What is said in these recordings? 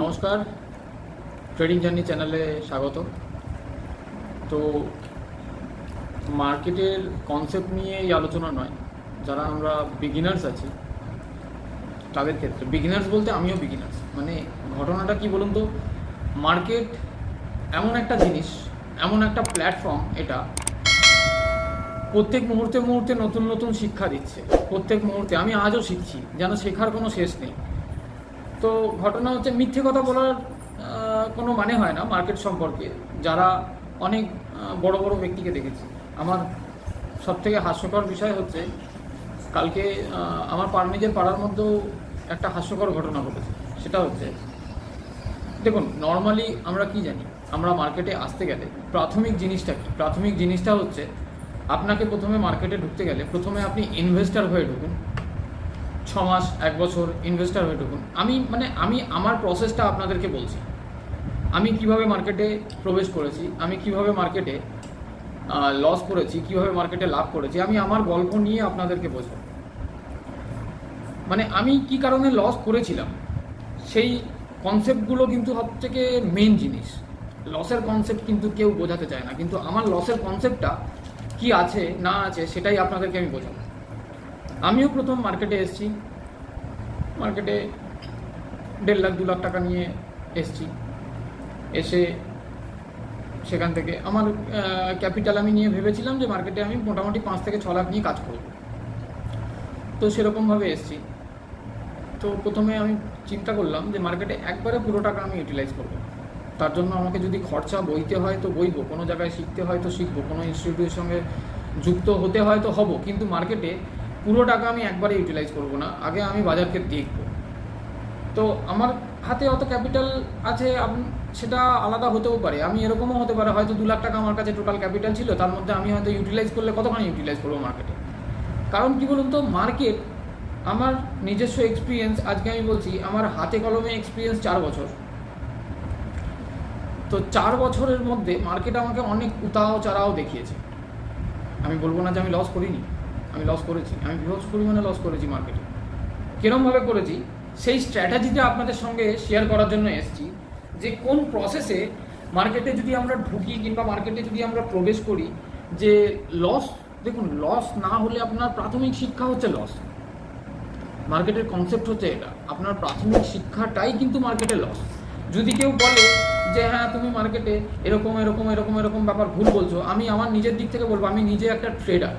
নমস্কার। Trading journey চ্যানেলে স্বাগত। তো মার্কেটের কনসেপ্ট নিয়ে এই আলোচনা নয়। যারা আমরা বিগিনার্স আছি, তাদের ক্ষেত্রে। বিগিনার্স বলতে আমিও বিগিনার্স মানে ঘটনাটা কি বলুন তো? মার্কেট এমন একটা জিনিস, এমন একটা প্ল্যাটফর্ম এটা প্রত্যেক মুহূর্তে মুহূর্তে নতুন নতুন শিক্ষা দিচ্ছে। প্রত্যেক মুহূর্তে, আমি আজও শিখছি, যেন শেখার কোনো শেষ নেই। তো ঘটনা হচ্ছে মিথ্যে কথা বলার কোনো মানে হয় না মার্কেট সম্পর্কে। যারা অনেক বড় বড় ব্যক্তিকে দেখেছি। আমার সব থেকে হাস্যকর বিষয় হচ্ছে, কালকে আমার পাড় নিজের পাড়ার মধ্যেও একটা হাস্যকর ঘটনা ঘটেছে। সেটা হচ্ছে, দেখুন নর্মালি আমরা কি জানি? আমরা মার্কেটে আসতে গেলে প্রাথমিক জিনিসটা কি? প্রাথমিক জিনিসটা হচ্ছে, আপনাকে প্রথমে মার্কেটে ঢুকতে গেলে প্রথমে আপনি ইনভেস্টার হয়ে ঢুকুন। ছ মাস এক বছর ইনভেস্টার হয়ে ঢুকুন। আমি মানে আমি আমার প্রসেসটা আপনাদেরকে বলছি। আমি কীভাবে মার্কেটে প্রবেশ করেছি, আমি কীভাবে মার্কেটে লস করেছি, কীভাবে মার্কেটে লাভ করেছি, আমি আমার গল্প নিয়ে আপনাদেরকে বোঝাবো। মানে আমি কি কারণে লস করেছিলাম? সেই কনসেপ্টগুলো কিন্তু সব থেকে মেন জিনিস। লসের কনসেপ্ট কিন্তু কেউ বোঝাতে চায় না, কিন্তু আমার লসের কনসেপ্টটা কি আছে, না আছে, সেটাই আপনাদেরকে আমি বোঝাবো। আমিও প্রথম মার্কেটে এসেছি। মার্কেটে দেড় লাখ, দু লাখ টাকা নিয়ে এসেছি। এসে সেখান থেকে আমার ক্যাপিটাল আমি নিয়ে ভেবেছিলাম যে মার্কেটে আমি মোটামুটি পাঁচ থেকে ছ লাখ নিয়ে কাজ করব। তো সেরকমভাবে এসেছি। তো প্রথমে আমি চিন্তা করলাম যে মার্কেটে একবারে পুরো টাকা আমি ইউটিলাইজ করব। তার জন্য আমাকে যদি খরচা বইতে হয় তো বইবো, কোনো জায়গায় শিখতে হয় তো শিখব, কোনো ইনস্টিটিউটের সঙ্গে যুক্ত হতে হয় তো হব। কিন্তু মার্কেটে পুরো টাকা আমি একবারে ইউটিলাইজ করব না। আগে আমি বাজারকে দেখব। তো আমার হাতে অত ক্যাপিটাল আছে সেটা আলাদা হতেও পারে। আমি এরকমও হতে পারে, হয়তো দু লাখ টাকা আমার কাছে টোটাল ক্যাপিটাল ছিল, তার মধ্যে আমি হয়তো ইউটিলাইজ করলে কতখানি ইউটিলাইজ করব মার্কেটে কারণ কি বলুন তো মার্কেট আমার নিজস্ব এক্সপিরিয়েন্স আজকে আমি বলছি, আমার হাতে কলমে এক্সপিরিয়েন্স চার বছর। তো চার বছরের মধ্যে মার্কেট আমাকে অনেক উতাও চারাও দেখিয়েছে। আমি বলব না যে আমি লস করিনি। আমি লস করেছি, আমি বিভৎস পরিমাণে লস করেছি মার্কেটে কীরমভাবে করেছি? সেই স্ট্র্যাটাজিটা আপনাদের সঙ্গে শেয়ার করার জন্য এসেছি যে কোন প্রসেসে মার্কেটে যদি আমরা ঢুকি কিংবা মার্কেটে যদি আমরা প্রবেশ করি, যে লস দেখুন লস না হলে আপনার প্রাথমিক শিক্ষা হচ্ছে লস মার্কেটের কনসেপ্ট হচ্ছে এটা। আপনার প্রাথমিক শিক্ষাটাই কিন্তু মার্কেটে লস যদি কেউ বলে যে হ্যাঁ তুমি মার্কেটে এরকম এরকম এরকম এরকম ব্যাপার ভুল বলছো, আমি আমার নিজের দিক থেকে বলব, আমি নিজে একটা ট্রেডার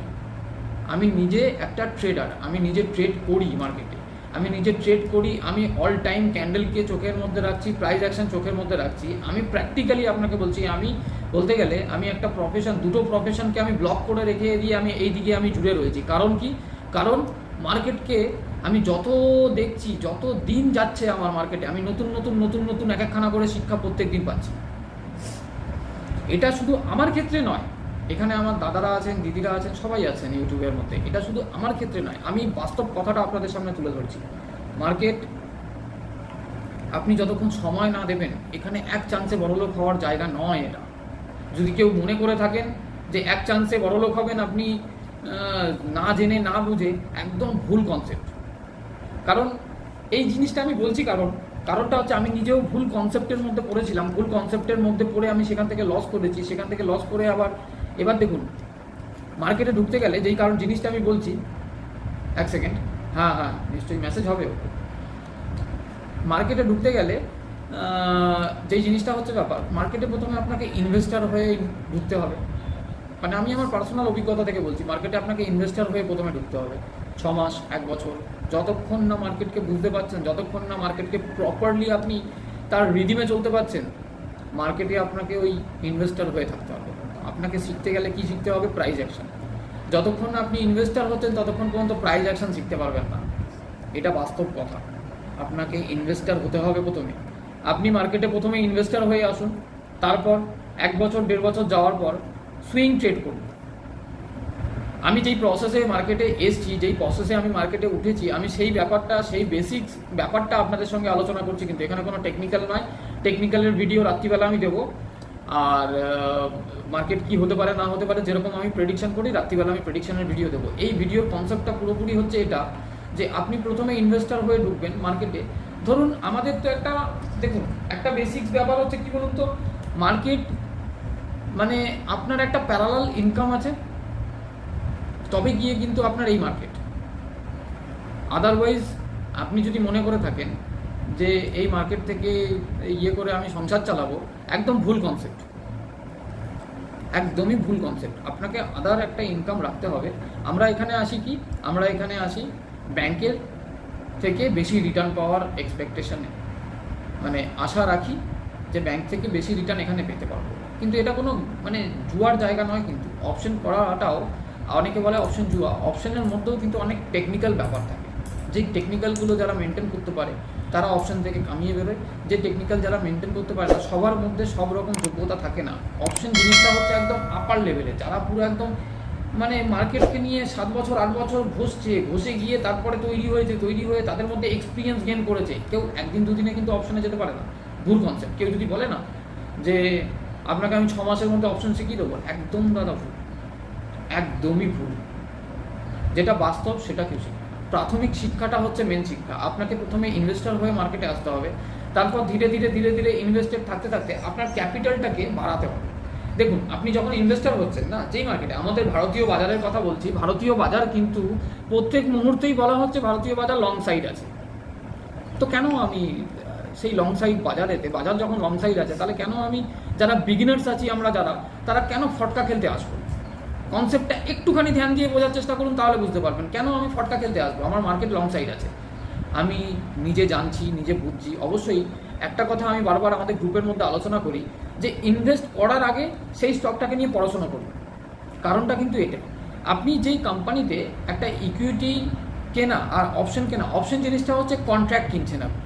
আমি নিজে একটা ট্রেডার আমি নিজে ট্রেড করি মার্কেটে আমি নিজে ট্রেড করি, আমি অল টাইম ক্যান্ডেলকে চোখের মধ্যে রাখছি প্রাইস অ্যাকশন চোখের মধ্যে রাখছি। আমি প্র্যাকটিক্যালি আপনাকে বলছি, আমি বলতে গেলে আমি একটা প্রফেশন দুটো প্রফেশনকে আমি ব্লক করে রেখে দিয়ে আমি এই দিকে আমি জুড়ে রয়েছি। কারণ কি? কারণ মার্কেটকে আমি যত দেখছি, যত দিন যাচ্ছে আমার মার্কেটে আমি নতুন নতুন নতুন নতুন এক একখানা করে শিক্ষা প্রত্যেক দিন পাচ্ছি। এটা শুধু আমার ক্ষেত্রে নয় এখানে আমার দাদারা আছেন, দিদিরা আছেন, সবাই আছেন ইউটিউবের মধ্যে। এটা শুধু আমার ক্ষেত্রে নয়, আমি বাস্তব কথাটা আপনাদের সামনে তুলে ধরছি। মার্কেট, আপনি যতক্ষণ সময় না দেবেন, এখানে এক চান্সে বড়লোক হওয়ার জায়গা নয় এটা। যদি কেউ মনে করে থাকেন যে এক চান্সে বড়লোক হবেন আপনি না জেনে, না বুঝে, একদম ভুল কনসেপ্ট কারণ এই জিনিসটা আমি বলছি কারণ, কারণটা হচ্ছে আমি নিজেও ভুল কনসেপ্টের মধ্যে পড়েছিলাম। ভুল কনসেপ্টের মধ্যে পড়ে আমি সেখান থেকে লস করেছি, সেখান থেকে লস করে আবার এবার দেখুন মার্কেটে ঢুকতে গেলে যেই কারণ জিনিসটা আমি বলছি, এক সেকেন্ড হ্যাঁ হ্যাঁ নিশ্চয়ই মেসেজ হবে মার্কেটে ঢুকতে গেলে যেই জিনিসটা হচ্ছে ব্যাপার মার্কেটে প্রথমে আপনাকে ইনভেস্টার হয়ে ঢুকতে হবে। মানে আমি আমার পার্সোনাল অভিজ্ঞতা থেকে বলছি মার্কেটে আপনাকে ইনভেস্টার হয়ে প্রথমে ঢুকতে হবে। ছ মাস, এক বছর, যতক্ষণ না মার্কেটকে বুঝতে পারছেন, যতক্ষণ না মার্কেটকে প্রপারলি আপনি তার রিদিমে চলতে পারছেন মার্কেটে আপনাকে ওই ইনভেস্টার হয়ে থাকতে হবে। আপনাকে শিখতে গেলে কি শিখতে হবে? প্রাইজ অ্যাকশন যতক্ষণ আপনি ইনভেস্টার হচ্ছেন, ততক্ষণ পর্যন্ত প্রাইজ অ্যাকশন শিখতে পারবেন না। এটা বাস্তব কথা। আপনাকে ইনভেস্টার হতে হবে প্রথমে। আপনি মার্কেটে প্রথমে ইনভেস্টার হয়ে আসুন। তারপর এক বছর, দেড় বছর যাওয়ার পর সুইং ট্রেড করুন। আমি যেই প্রসেসে মার্কেটে এসছি, যেই প্রসেসে আমি মার্কেটে উঠেছি, আমি সেই ব্যাপারটা, সেই বেসিক ব্যাপারটা আপনাদের সঙ্গে আলোচনা করছি, কিন্তু এখানে কোনো টেকনিক্যাল নয়। টেকনিক্যালের ভিডিও রাত্রিবেলা আমি দেবো। আর মার্কেট কি হতে পারে, না হতে পারে, যেরকম আমি প্রেডিকশন করি, রাত্রিবেলা আমি প্রেডিকশনের ভিডিও দেবো। এই ভিডিওর কনসেপ্টটা পুরোপুরি হচ্ছে এটা, যে আপনি প্রথমে ইনভেস্টার হয়ে ঢুকবেন মার্কেটে ধরুন, আমাদের তো একটা, দেখুন, একটা বেসিক্স ব্যাপার হচ্ছে কি বলুন তো মার্কেট মানে আপনার একটা প্যারালাল ইনকাম আছে, তবে গিয়ে কিন্তু আপনার এই মার্কেট আদারওয়াইজ আপনি যদি মনে করে থাকেন যে এই মার্কেট থেকে ইয়ে করে আমি সংসার চালাবো, একদম ভুল কনসেপ্ট একদমই ভুল কনসেপ্ট আপনাকে আদার একটা ইনকাম রাখতে হবে। আমরা এখানে আসি কি? আমরা এখানে আসি ব্যাংকের থেকে বেশি রিটার্ন পাওয়ার এক্সপেকটেশনে মানে আশা রাখি যে ব্যাংক থেকে বেশি রিটার্ন এখানে পেতে পারব। কিন্তু এটা কোনো মানে জুয়ার জায়গা নয় কিন্তু অপশন করাটাও, অনেকে বলে অপশন জুয়া। অপশনের মধ্যেও কিন্তু অনেক টেকনিক্যাল ব্যাপার থাকে। যেই টেকনিক্যালগুলো যারা মেনটেন করতে পারে তারা অপশান থেকে কামিয়ে বেরোয়। যে টেকনিক্যাল যারা মেনটেন করতে পারে না, সবার মধ্যে সব রকম যোগ্যতা থাকে না। অপশান জিনিসটা হচ্ছে একদম আপার লেভেলে যারা পুরো একদম মানে মার্কেটকে নিয়ে সাত বছর, আট বছর ঘষছে, ঘষে গিয়ে তারপরে তৈরি হয়েছে, তৈরি হয়ে তাদের মধ্যে এক্সপিরিয়েন্স গেন করেছে, কেউ একদিন দুদিনে কিন্তু অপশানে যেতে পারে না। ভুল কনসেপ্ট কেউ যদি বলে না যে, আপনাকে আমি ছ মাসের মধ্যে অপশন শিখিয়ে দেবো, একদম দাদা ভুল। একদমই ভুল। যেটা বাস্তব সেটা কেউ শিখবে। প্রাথমিক শিক্ষাটা হচ্ছে মেন শিক্ষা। আপনাকে প্রথমে ইনভেস্টার হয়ে মার্কেটে আসতে হবে। তারপর ধীরে ধীরে ধীরে ধীরে ইনভেস্টেড থাকতে থাকতে আপনার ক্যাপিটালটাকে বাড়াতে হবে। দেখুন, আপনি যখন ইনভেস্টার হচ্ছেন না, যেই মার্কেটে আমাদের ভারতীয় বাজারের কথা বলছি, ভারতীয় বাজার কিন্তু প্রত্যেক মুহূর্তেই বলা হচ্ছে ভারতীয় বাজার লং সাইড আছে। তো কেন আমি সেই লং সাইড বাজারেতে, বাজার যখন লং সাইড আছে, তাহলে কেন আমি যারা বিগিনার্স আছি আমরা যারা, তারা কেন ফটকা খেলতে আসব কনসেপ্টটা একটুখানি ধ্যান দিয়ে বোঝার চেষ্টা করুন, তাহলে বুঝতে পারবেন। কেন আমি ফটকা খেলতে আসব? আমার মার্কেট লং সাইড আছে। আমি নিজে জানছি, নিজে বুঝছি। অবশ্যই একটা কথা আমি বারবার আমাদের গ্রুপের মধ্যে আলোচনা করি যে ইনভেস্ট করার আগে সেই স্টকটাকে নিয়ে পড়াশোনা করুন। কারণটা কিন্তু এটা আপনি যেই কোম্পানিতে একটা ইকুইটি কেনা আর অপশন কেনা অপশন জিনিসটা হচ্ছে কন্ট্রাক্ট কিনছেন আপনি।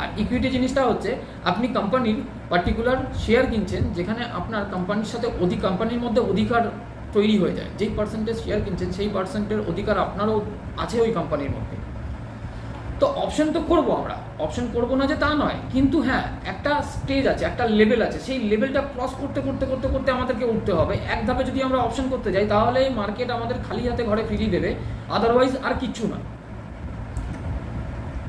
আর ইকুইটি জিনিসটা হচ্ছে আপনি কোম্পানির পার্টিকুলার শেয়ার কিনছেন, যেখানে আপনার কোম্পানির সাথে অধিক কোম্পানির মধ্যে অধিকার তৈরি হয়ে যায়। যেই পার্সেন্টেজ শেয়ার কিনছেন, সেই পার্সেন্টের অধিকার আপনারও আছে ওই কোম্পানির মধ্যে। তো অপশন তো করব আমরা। অপশন করব না যে তা নয়। কিন্তু হ্যাঁ একটা স্টেজ আছে, একটা লেভেল আছে। সেই লেভেলটা ক্রস করতে করতে করতে করতে আমাদেরকে উঠতে হবে। এক ধাপে যদি আমরা অপশন করতে যাই তাহলে মার্কেট আমাদের খালি হাতে ঘরে ফিরিয়ে দেবে। আদারওয়াইজ আর কিচ্ছু না।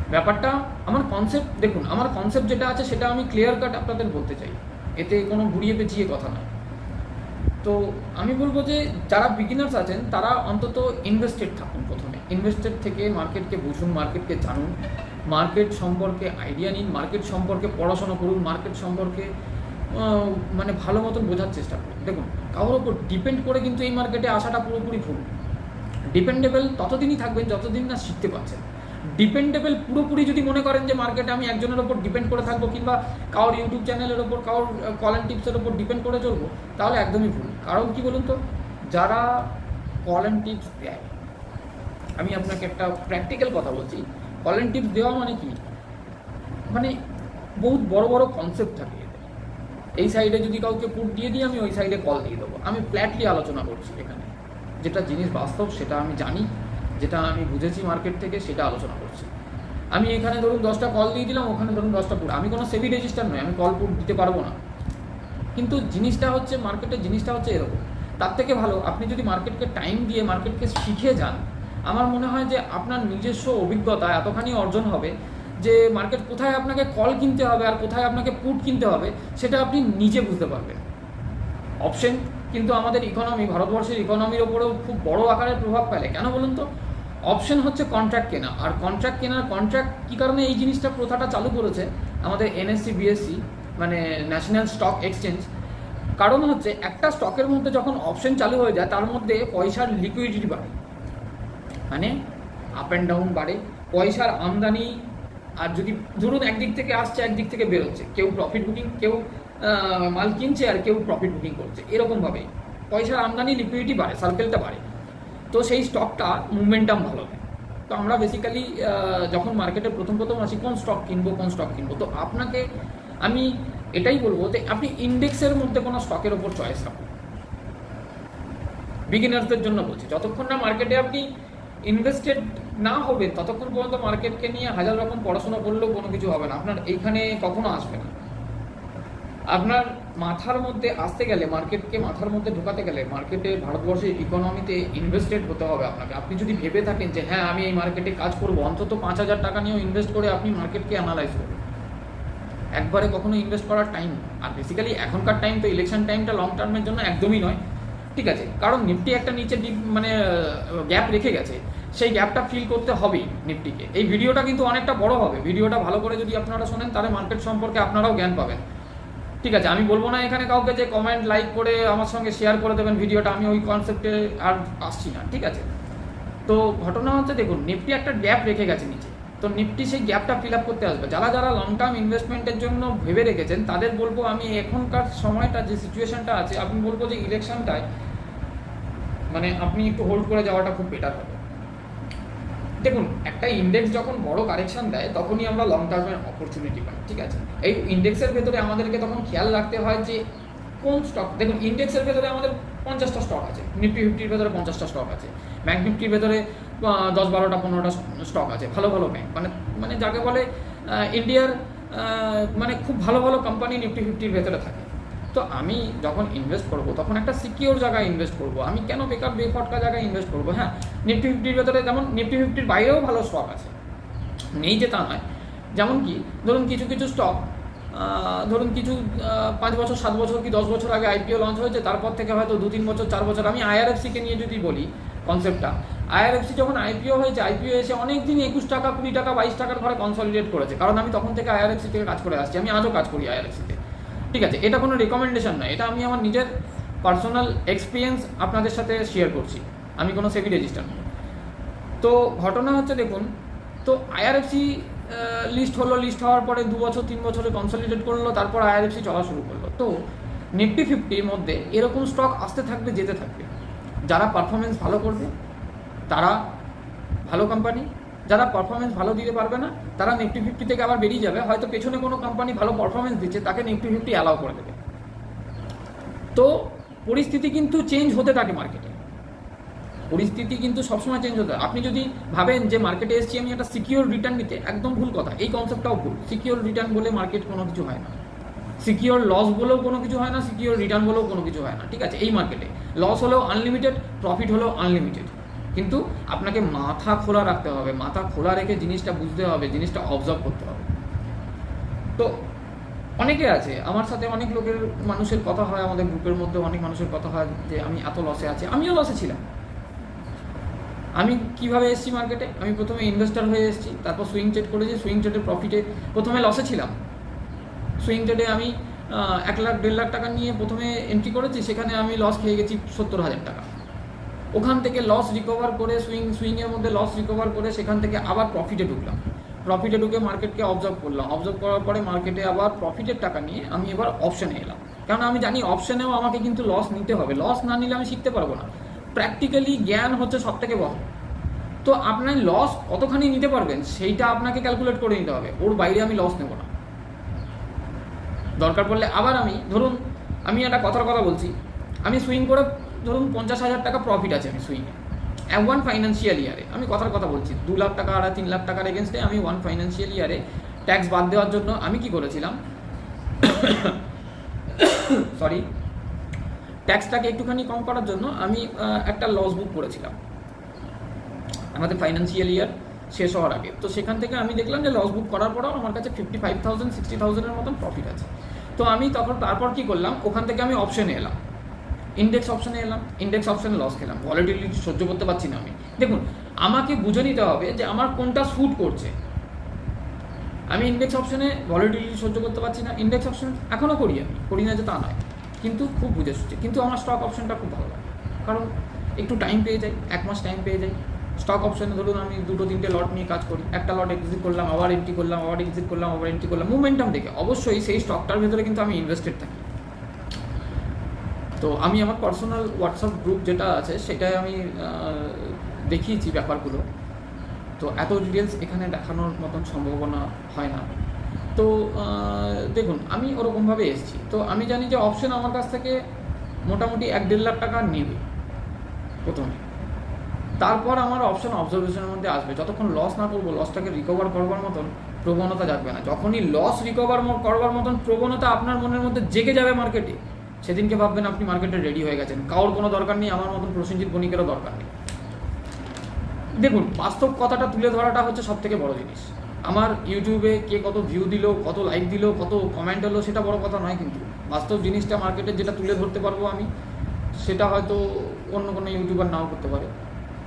ব্যাপারটা, আমার কনসেপ্ট দেখুন, আমার কনসেপ্ট যেটা আছে সেটা আমি ক্লিয়ার কাট আপনাদের বলতে চাই। এতে কোনো ঘুরিয়ে পেঁচিয়ে কথা নয়। তো আমি বলব যে যারা বিগিনার্স আছেন, তারা অন্তত ইনভেস্টেড থাকুন প্রথমে। ইনভেস্টেড থেকে মার্কেটকে বুঝুন মার্কেটকে জানুন। মার্কেট সম্পর্কে আইডিয়া নিন মার্কেট সম্পর্কে পড়াশোনা করুন মার্কেট সম্পর্কে মানে ভালো মতন বোঝার চেষ্টা করুন। দেখুন, কারোর ওপর ডিপেন্ড করে কিন্তু এই মার্কেটে আসাটা পুরোপুরি ভুল। ডিপেন্ডেবল ততদিনই থাকবেন, যতদিন না শিখতে পারছেন। ডিপেন্ডেবল পুরোপুরি যদি মনে করেন যে মার্কেটে আমি একজনের ওপর ডিপেন্ড করে থাকব কিংবা কারোর ইউটিউব চ্যানেলের ওপর, কারোর কল অ্যান্ড টিপসের ওপর ডিপেন্ড করে চলবো, তাহলে একদমই ভুল। কারণ কি বলুন তো? যারা কল অ্যান্ড টিপস দেয়, আমি আপনাকে একটা প্র্যাকটিক্যাল কথা বলছি। কল অ্যান্ড টিপস দেওয়া মানে কি? মানে বহুত বড় বড় কনসেপ্ট থাকে এই সাইডে যদি কাউকে পুট দিয়ে দিই, আমি ওই সাইডে কল দিয়ে দেবো। আমি ফ্ল্যাটলি আলোচনা করছি এখানে। যেটা জিনিস বাস্তব, সেটা আমি জানি। যেটা আমি বুঝেছি মার্কেট থেকে, সেটা আলোচনা করছি। আমি এখানে ধরুন দশটা কল দিয়ে দিলাম, ওখানে ধরুন দশটা পুট আমি কোনো সেভি রেজিস্টার নই আমি কল পুট দিতে পারব না। কিন্তু জিনিসটা হচ্ছে মার্কেটের জিনিসটা হচ্ছে এরকম। তার থেকে ভালো, আপনি যদি মার্কেটকে টাইম দিয়ে মার্কেটকে শিখে যান, আমার মনে হয় যে আপনার নিজস্ব অভিজ্ঞতা এতখানি অর্জন হবে যে মার্কেট কোথায় আপনাকে কল কিনতে হবে আর কোথায় আপনাকে পুট কিনতে হবে, সেটা আপনি নিজে বুঝতে পারবেন। অপশন কিন্তু আমাদের ইকোনমি ভারতবর্ষের ইকোনমির ওপরেও খুব বড় আকারের প্রভাব ফেলে। কেন বলুন তো? অপশন হচ্ছে কন্ট্রাক্ট কেনা। আর কন্ট্রাক্ট কেনার কন্ট্রাক্ট কী কারণে এই জিনিসটা প্রথাটা চালু করেছে? আমাদের এনএসসি বিএসসি মানে ন্যাশনাল স্টক এক্সচেঞ্জ কারণ হচ্ছে একটা স্টকের মধ্যে যখন অপশন চালু হয়ে যায়, তার মধ্যে পয়সার লিকুইডিটি বাড়ে। মানে আপ অ্যান্ড ডাউন বাড়ে। পয়সার আমদানি, আর যদি ধরুন একদিক থেকে আসছে, একদিক থেকে বেরোচ্ছে। কেউ প্রফিট বুকিং কেউ মাল কিনছে আর কেউ প্রফিট বুকিং করছে। এরকমভাবে পয়সার আমদানি লিকুইডিটি বাড়ে সার্কেলটা বাড়ে। তো সেই স্টকটা মুভমেন্টাম ভালো হয় তো আমরা বেসিক্যালি যখন মার্কেটে প্রথম প্রথম আসি, কোন স্টক কিনবো, কোন স্টক কিনবো? তো আপনাকে, আমি এটাই বলব যে আপনি ইন্ডেক্সের মধ্যে কোনো স্টকের ওপর চয়েস রাখুন। বিগিনার্সদের জন্য বলছি, যতক্ষণ না মার্কেটে আপনি ইনভেস্টেড না হবে, ততক্ষণ পর্যন্ত মার্কেটকে নিয়ে হাজার রকম পড়াশোনা করলেও কোনো কিছু হবে না। আপনার এইখানে কখনো আসবে না। আপনার মাথার মধ্যে আসতে গেলে, মার্কেটকে মাথার মধ্যে ঢোকাতে গেলে, মার্কেটে ভারতবর্ষের ইকোনমিতে ইনভেস্টেড হতে হবে আপনাকে। আপনি যদি ভেবে থাকেন যে হ্যাঁ আমি এই মার্কেটে কাজ করব, অন্তত পাঁচ হাজার টাকা নিয়েও ইনভেস্ট করে আপনি মার্কেটকে অ্যানালাইজ করুন। একবারে কখনো ইনভেস্ট করার টাইম আর বেসিক্যালি এখনকার টাইম তো ইলেকশন টাইমটা লং টার্মের জন্য একদমই নয়। ঠিক আছে? কারণ নিফটি একটা নিচে মানে গ্যাপ রেখে গেছে। সেই গ্যাপটা ফিল করতে হবেই নিফটিকে। এই ভিডিওটা কিন্তু অনেকটা বড় হবে। ভিডিওটা ভালো করে যদি আপনারা শোনেন, তাহলে মার্কেট সম্পর্কে আপনারাও জ্ঞান পাবেন। ঠিক আছে, আমি বলব না এখানে কাউকে যে কমেন্ট লাইক করে আমার সঙ্গে শেয়ার করে দেবেন ভিডিওটা, আমি ওই কনসেপ্টে আর আসছি না, ঠিক আছে? তো ঘটনা হচ্ছে, দেখুন নিফটি একটা গ্যাপ রেখে গেছে নিচে। তো নিফটি সেই গ্যাপটা ফিল আপ করতে আসবে। যারা যারা লং টার্ম ইনভেস্টমেন্টের জন্য ভেবে রেখেছেন, তাদের বলব আমি এখনকার সময়টা, যে সিচুয়েশনটা আছে, আমি বলব যে ইলেকশনটায় মানে আপনি একটু হোল্ড করে যাওয়াটা খুব বেটার হবে। দেখুন, একটা ইন্ডেক্স যখন বড় কারেকশন দেয়, তখনই আমরা লং টার্মের অপরচুনিটি পাই, ঠিক আছে? এই ইন্ডেক্সের ভেতরে আমাদেরকে তখন খেয়াল রাখতে হয় যে কোন স্টক দেখুন ইন্ডেক্সের ভেতরে আমাদের পঞ্চাশটা স্টক আছে নিফটি ফিফটির ভেতরে পঞ্চাশটা স্টক আছে ব্যাঙ্ক নিফটির ভেতরে দশ বারোটা, পনেরোটা স্টক আছে, ভালো ভালো ব্যাঙ্ক মানে মানে যাকে বলে ইন্ডিয়ার মানে খুব ভালো ভালো কোম্পানি নিফটি ফিফটির ভেতরে থাকে। তো আমি যখন ইনভেস্ট করব, তখন একটা সিকিওর জায়গায় ইনভেস্ট করব। আমি কেন বেকার, বেফটকা জায়গায় ইনভেস্ট করব? হ্যাঁ নিফটি ফিফটির ভেতরে যেমন নিফটি ফিফটির বাইরেও ভালো স্টক আছে। নেই যে তা নয়। যেমন কি, ধরুন কিছু কিছু স্টক ধরুন কিছু পাঁচ বছর, সাত বছর কি দশ বছর আগে আইপিও লঞ্চ হয়েছে, তারপর থেকে হয়তো দু, তিন বছর, চার বছর, আমি আইআরএফসিকে নিয়ে যদি বলি কনসেপ্টটা আইআরএফসি যখন আইপিও হয়েছে আইপিও এসে অনেক দিন একুশ টাকা, কুড়ি টাকা, বাইশ টাকার ঘরে কনসলিডেট করেছে। কারণ আমি তখন থেকে আইআরএফসি থেকে কাজ করে আসছি, আমি আজও কাজ করি আইআরএফসিতে ঠিক আছে, এটা কোনো রেকমেন্ডেশন নয়, এটা আমি আমার নিজের পার্সোনাল এক্সপিরিয়েন্স আপনাদের সাথে শেয়ার করছি, আমি কোনো সেভি রেজিস্টার নই। তো ঘটনা হচ্ছে দেখুন, তো আইআরএফসি লিস্ট হলো লিস্ট হওয়ার পরে দু বছর, তিন বছরে কনসলিডেট করল, তারপর আইআরএফসি চলা শুরু করল। তো নিফটি ফিফটির মধ্যে এরকম স্টক আসতে থাকবে, যেতে থাকবে। যারা পারফরমেন্স ভালো করবে, তারা ভালো কোম্পানি যারা পারফরমেন্স ভালো দিতে পারবে না, তারা নিফটি ফিফটি থেকে আবার বেরিয়ে যাবে। হয়তো পেছনে কোনো কোম্পানি ভালো পারফরমেন্স দিচ্ছে, তাকে নিফটি ফিফটি অ্যালাউ করে দেবে। তো পরিস্থিতি কিন্তু চেঞ্জ হতে থাকে মার্কেটে পরিস্থিতি কিন্তু সবসময় চেঞ্জ হতে। আপনি যদি ভাবেন যে মার্কেটে এসেছি, আমি একটা সিকিউর রিটার্ন নিতে, একদম ভুল কথা। এই কনসেপ্টটাও ভুল। সিকিউর রিটার্ন বলে মার্কেট কোনো কিছু হয় না। সিকিউর লস বলেও কোনো কিছু হয় না সিকিউর রিটার্ন বলেও কোনো কিছু হয় না। ঠিক আছে? এই মার্কেটে লস হলেও আনলিমিটেড প্রফিট হলেও আনলিমিটেড কিন্তু আপনাকে মাথা খোলা রাখতে হবে, মাথা খোলা রেখে জিনিসটা বুঝতে হবে, জিনিসটা অবজার্ভ করতে হবে। তো অনেকে আছে, আমার সাথে অনেক লোকের, মানুষের কথা হয়, আমাদের গ্রুপের মধ্যে অনেক মানুষের কথা হয় যে আমি এত লসে আছি। আমিও লসে ছিলাম। আমি কীভাবে এসেছি মার্কেটে আমি প্রথমে ইনভেস্টার হয়ে এসেছি, তারপর সুইং ট্রেড করেছি সুইং ট্রেডের প্রফিটে প্রথমে লসে ছিলাম। সুইং ট্রেডে আমি এক লাখ, দেড় লাখ টাকা নিয়ে প্রথমে এন্ট্রি করেছি, সেখানে আমি লস খেয়ে গেছি সত্তর হাজার টাকা। ওখান থেকে লস রিকভার করে সুইং সুইংয়ের মধ্যে লস রিকভার করে সেখান থেকে আবার প্রফিটে ঢুকলাম। প্রফিটে ঢুকে মার্কেটকে অবজার্ভ করলাম। অবজার্ভ করার পরে মার্কেটে আবার প্রফিটের টাকা নিয়ে আমি এবার অপশনে এলাম। কারণ আমি জানি অপশনেও আমাকে কিন্তু লস নিতে হবে। লস না নিলে আমি শিখতে পারব না। প্র্যাকটিক্যালি জ্ঞান হচ্ছে সব থেকে বড়। তো আপনার লস কতখানি নিতে পারবেন সেইটা আপনাকে ক্যালকুলেট করে নিতে হবে। ওর বাইরে আমি লস নেব না। দরকার পড়লে আবার আমি, ধরুন আমি একটা কথার কথা বলছি। আমি সুইং করে ধরুন পঞ্চাশ হাজার টাকা প্রফিট আছে আমি সুইংয়ে ওয়ান ফাইন্যান্সিয়াল ইয়ারে আমি কথার কথা বলছি, দু লাখ টাকা আর তিন লাখ টাকার এগেনস্টে আমি ওয়ান ফাইন্যান্সিয়াল ইয়ারে ট্যাক্স বাদ দেওয়ার জন্য আমি কি করেছিলাম? সরি ট্যাক্সটাকে একটুখানি কম করার জন্য আমি একটা লস বুক করেছিলাম। আমাদের ফাইন্যান্সিয়াল ইয়ার শেষ হওয়ার আগে। তো সেখান থেকে আমি দেখলাম যে লস বুক করার পরেও আমার কাছে ফিফটি ফাইভ থাউজেন্ড সিক্সটি থাউজেন্ডের মতন প্রফিট আছে। তো আমি তখন তারপর কি করলাম? ওখান থেকে আমি অপশনে এলাম। ইন্ডেক্স অপশনে এলাম ইন্ডেক্স অপশনে লস খেলাম। ভলিটিলিটি সহ্য করতে পারছি না আমি। দেখুন, আমাকে বুঝে নিতে হবে যে আমার কোনটা স্যুট করছে। আমি ইন্ডেক্স অপশনে ভলিটিলিটি সহ্য করতে পারছি না ইন্ডেক্স অপশন এখনও করি আমি। করি না যে তা নয়। কিন্তু খুব বুঝে সুঝে কিন্তু আমার স্টক অপশনটা খুব ভালো লাগে। কারণ একটু টাইম পেয়ে যাই এক মাস টাইম পেয়ে যাই স্টক অপশনে ধরুন আমি দুটো, তিনটে লট নিয়ে কাজ করি। একটা লট এক্সিট করলাম, আবার এন্ট্রি করলাম, আবার এক্সিট করলাম, আবার এন্ট্রি করলাম। মুভমেন্টাম দেখে অবশ্যই সেই স্টকটার ভেতরে কিন্তু আমি ইনভেস্টেড থাকি। তো আমি আমার পার্সোনাল হোয়াটসঅ্যাপ গ্রুপ যেটা আছে সেটাই আমি দেখিয়েছি ব্যাপারগুলো। তো এত ডিটেলস এখানে দেখানোর মতন সম্ভাবনা হয় না। তো দেখুন, আমি ওরকমভাবে এসেছি। তো আমি জানি যে অপশন আমার কাছ থেকে মোটামুটি এক দেড় লাখ টাকা নেবে, প্রথমে। তারপর আমার অপশন অবজারভেশনের মধ্যে আসবে। যতক্ষণ লস না করব লসটাকে রিকভার করবার মতন প্রবণতা জাগবে না। যখনই লস রিকভার করবার মতন প্রবণতা আপনার মনের মধ্যে জেগে যাবে মার্কেটে সেদিনকে ভাববেন আপনি মার্কেটে রেডি হয়ে গেছেন। কারোর কোনো দরকার নেই, আমার মতন প্রসেনজিৎ বণিকেরও দরকার নেই। দেখুন, বাস্তব কথাটা তুলে ধরাটা হচ্ছে সব থেকে বড় জিনিস। আমার ইউটিউবে কে কত ভিউ দিল, কত লাইক দিল, কত কমেন্ট হলো সেটা বড় কথা নয় কিন্তু। বাস্তব জিনিসটা মার্কেটে যেটা তুলে ধরতে পারব আমি, সেটা হয়তো অন্য কোনো ইউটিউবার নাও করতে পারে,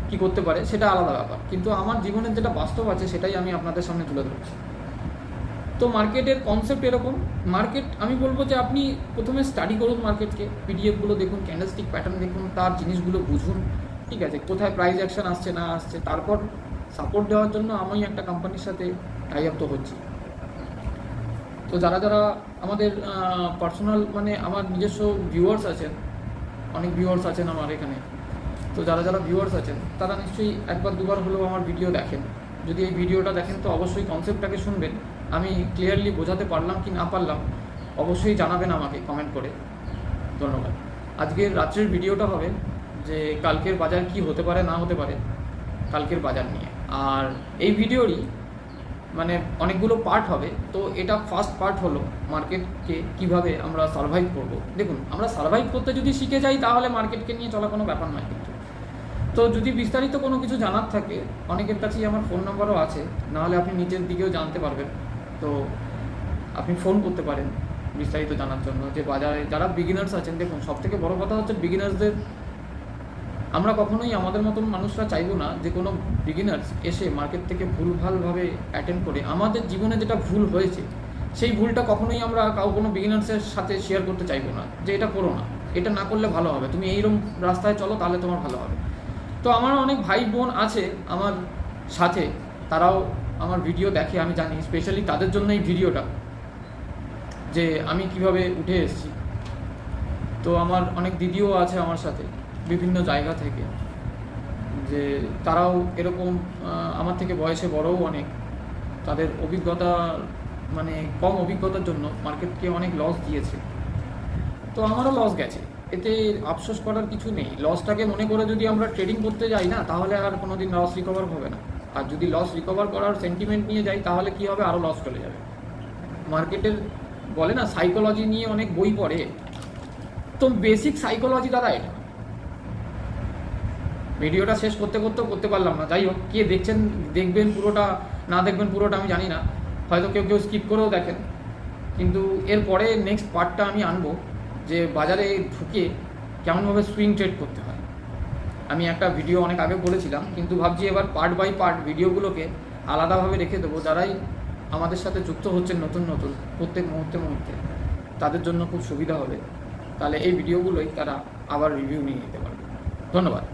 কি করতে পারে, সেটা আলাদা ব্যাপার। কিন্তু আমার জীবনের যেটা বাস্তব আছে, সেটাই আমি আপনাদের সামনে তুলে ধরছি। তো মার্কেটের কনসেপ্ট এরকম। মার্কেট আমি বলব যে আপনি প্রথমে স্টাডি করুন মার্কেটকে পিডিএফগুলো দেখুন ক্যান্ডেলস্টিক প্যাটার্ন দেখুন, তার জিনিসগুলো বুঝুন, ঠিক আছে? কোথায় প্রাইস অ্যাকশন আসছে, না আসছে? তারপর সাপোর্ট দেওয়ার জন্য আমি একটা কোম্পানির সাথে টাই আপ তো হচ্ছি। তো যারা যারা আমাদের পার্সোনাল মানে আমার নিজস্ব ভিউয়ার্স আছেন, অনেক ভিউয়ার্স আছেন আমার এখানে, তো যারা যারা ভিউয়ার্স আছেন, তারা নিশ্চয়ই একবার, দুবার হলেও আমার ভিডিও দেখেন। যদি এই ভিডিওটা দেখেন, তো অবশ্যই কনসেপ্টটাকে শুনবেন। আমি ক্লিয়ারলি বোঝাতে পারলাম কি না পারলাম, অবশ্যই জানাবেন আমাকে কমেন্ট করে। ধন্যবাদ। আজকের রাত্রের ভিডিওটা হবে যে কালকের বাজার কি হতে পারে, না হতে পারে, কালকের বাজার নিয়ে। আর এই ভিডিওরই মানে অনেকগুলো পার্ট হবে। তো এটা ফার্স্ট পার্ট হলো মার্কেটকে কীভাবে আমরা সার্ভাইভ করব। দেখুন, আমরা সার্ভাইভ করতে যদি শিখে যাই, তাহলে মার্কেটকে নিয়ে চলা কোনো ব্যাপার নয় কিন্তু। তো যদি বিস্তারিত কোনো কিছু জানার থাকে, অনেকের কাছেই আমার ফোন নাম্বারও আছে, নাহলে আপনি নিচের দিকেও জানতে পারবেন। তো আপনি ফোন করতে পারেন বিস্তারিত জানার জন্য। যে বাজারে যারা বিগিনার্স আছেন, দেখুন সব থেকে বড় কথা হচ্ছে বিগিনার্সদের আমরা কখনোই আমাদের মতন মানুষরা চাইব না যে কোনো বিগিনার্স এসে মার্কেট থেকে ভুলভালভাবে অ্যাটেন্ড করে। আমাদের জীবনে যেটা ভুল হয়েছে, সেই ভুলটা কখনোই আমরা কাউ কোনো বিগিনার্সের সাথে শেয়ার করতে চাইব না, যে এটা করো না, এটা না করলে ভালো হবে। তুমি এইরকম রাস্তায় চলো, তাহলে তোমার ভালো হবে। তো আমার অনেক ভাই বোন আছে আমার সাথে, তারাও আমার ভিডিও দেখে, আমি জানি স্পেশালি তাদের জন্য এই ভিডিওটা, যে আমি কীভাবে উঠে এসেছি। তো আমার অনেক দিদিও আছে আমার সাথে, বিভিন্ন জায়গা থেকে, যে তারাও এরকম আমার থেকে বয়সে বড়ও অনেক। তাদের অভিজ্ঞতা মানে কম অভিজ্ঞতার জন্য মার্কেটকে অনেক লস দিয়েছে। তো আমারও লস গেছে। এতে আফসোস করার কিছু নেই। লসটাকে মনে করে যদি আমরা ট্রেডিং করতে যাই না, তাহলে আর কোনো দিন লস রিকভার হবে না। আর যদি লস রিকভার করার সেন্টিমেন্ট নিয়ে যাই, তাহলে কি হবে? আরও লস চলে যাবে। মার্কেটের বলে না সাইকোলজি নিয়ে অনেক বই পড়ে। তো বেসিক সাইকোলজি দাদা এটা। ভিডিওটা শেষ করতে করতেও করতে পারলাম না। যাই হোক, কে দেখছেন, দেখবেন পুরোটা, না দেখবেন পুরোটা আমি জানি না। হয়তো কেউ কেউ স্কিপ করেও দেখেন। কিন্তু এরপরে নেক্সট পার্টটা আমি আনব। যে বাজারে ঢুকে কেমনভাবে সুইং ট্রেড করতে হয়। আমি একটা ভিডিও অনেক আগে বলেছিলাম, কিন্তু ভাবছি এবার পার্ট বাই পার্ট ভিডিওগুলোকে আলাদাভাবে রেখে দেবো। যারাই আমাদের সাথে যুক্ত হচ্ছেন নতুন নতুন, প্রত্যেক মুহূর্তে মুহূর্তে, তাদের জন্য খুব সুবিধা হবে। তাহলে এই ভিডিওগুলোই তারা আবার রিভিউ নিয়ে নিতে পারবে। ধন্যবাদ।